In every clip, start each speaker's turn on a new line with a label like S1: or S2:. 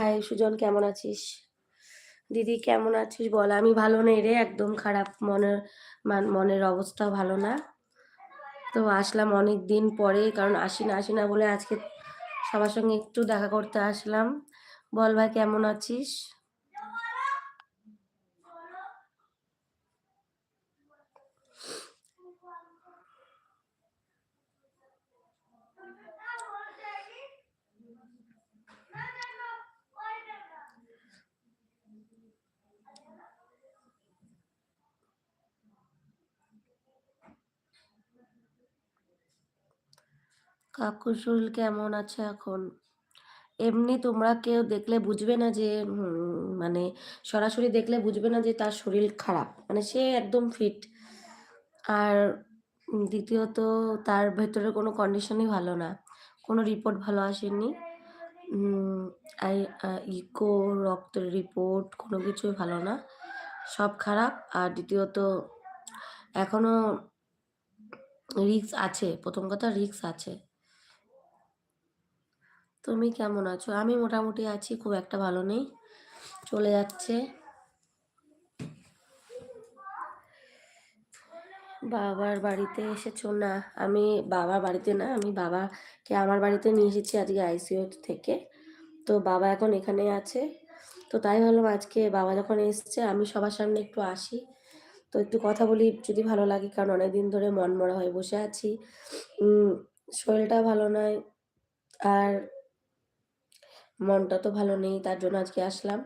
S1: High Sujan, কেমন আছিস? দিদি, কেমন আছিস বল? আমি ভালো নেই রে, একদম খারাপ। মনের মনের অবস্থা ভালো না। তো আসলাম অনেক দিন পরে কারণ আসি না আসি না বলে আজকে সবার সঙ্গে একটু দেখা করতে আসলাম। বল ভাই, কেমন আছিস? কাকুর শরীর কেমন আছে এখন? এমনি তোমরা কেউ দেখলে বুঝবে না যে মানে সরাসরি দেখলে বুঝবে না যে তার শরীর খারাপ। মানে সে একদম ফিট আর দ্বিতীয়ত তার ভেতরে কোনো কন্ডিশনই ভালো না। কোনো রিপোর্ট ভালো আসেনি। ইকো রক্তের রিপোর্ট কোনো কিছুই ভালো না। সব খারাপ। আর দ্বিতীয়ত এখনও রিক্স আছে। প্রথম কথা রিক্স আছে। তুমি কেমন আছো? আমি মোটামুটি আছি, খুব একটা ভালো নেই। চলে যাচ্ছে। বাবার বাড়িতে এসেছ না? আমি বাবার বাড়িতে না, আমি বাবাকে আমার বাড়িতে নিয়ে এসেছি আজকে আইসিইউ থেকে। তো বাবা এখন এখানে আছে। তো তাই ভাবলাম আজকে বাবা যখন এসছে, আমি সবার সামনে একটু আসি। তো একটু কথা বলি, যদি ভালো লাগে, কারণ অনেকদিন ধরে মন মরা হয়ে বসে আছি। শরীরটা ভালো নয়। আর মনটা তো ভালো নেই তার জন্য আজকে আসলাম।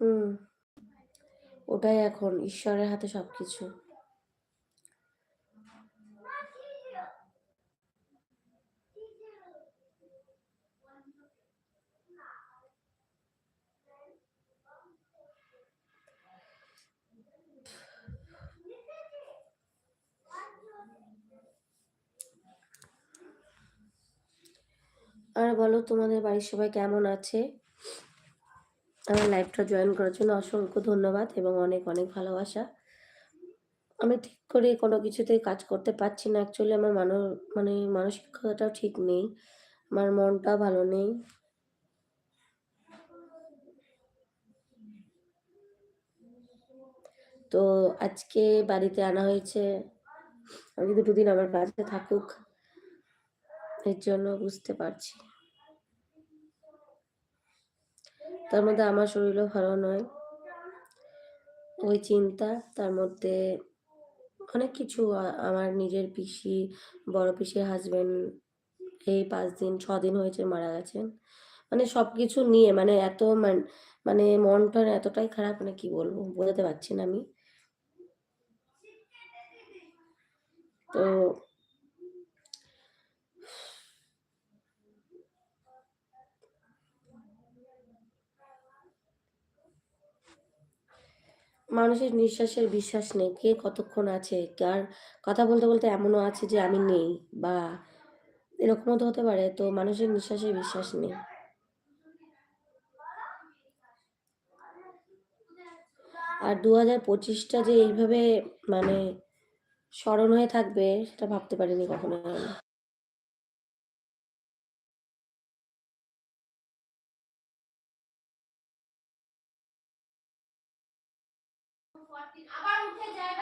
S1: হুম ওটাই এখন ঈশ্বরের হাতে সবকিছু। আর বলো, তোমাদের বাড়ির সবাই কেমন আছে? আমার লাইভটা জয়েন করার জন্য অসংখ্য ধন্যবাদ এবং অনেক অনেক ভালোবাসা। আমি ঠিক করে কোনো কিছুতে কাজ করতে পারছি না। অ্যাকচুয়ালি আমার মানো মানে মানসিকতাটাও ঠিক নেই। আমার মনটা ভালো নেই। তো আজকে বাড়িতে আনা হয়েছে। আমি দুটো দিন আমার বাড়িতে থাকুক। এর জন্য বুঝতে পারছি। তার মধ্যে আমার শরীরও ভালো নয়। ওই চিন্তা, তার মধ্যে অনেক কিছু আমার নিজের পিসি, বড় পিসির হাজবেন্ড এই পাঁচ দিন, ছ দিন হয়েছে মারা গেছেন। মানে সব কিছু নিয়ে মানে এত মানে মনটা এতটাই খারাপ মানে কি বলব, বোঝাতে পারছি না আমি। তো মানুষের নিঃশ্বাসের বিশ্বাস নেই, কে কতক্ষণ আছে? কার কথা বলতে বলতে এমনও আছে যে আমি নেই বা এরকমও তো হতে পারে, তো মানুষের নিঃশ্বাসের বিশ্বাস নেই। আর দু হাজার পঁচিশটা যে এইভাবে মানে স্মরণ হয়ে থাকবে, সেটা ভাবতে পারিনি কখনো আবার উঠে যায়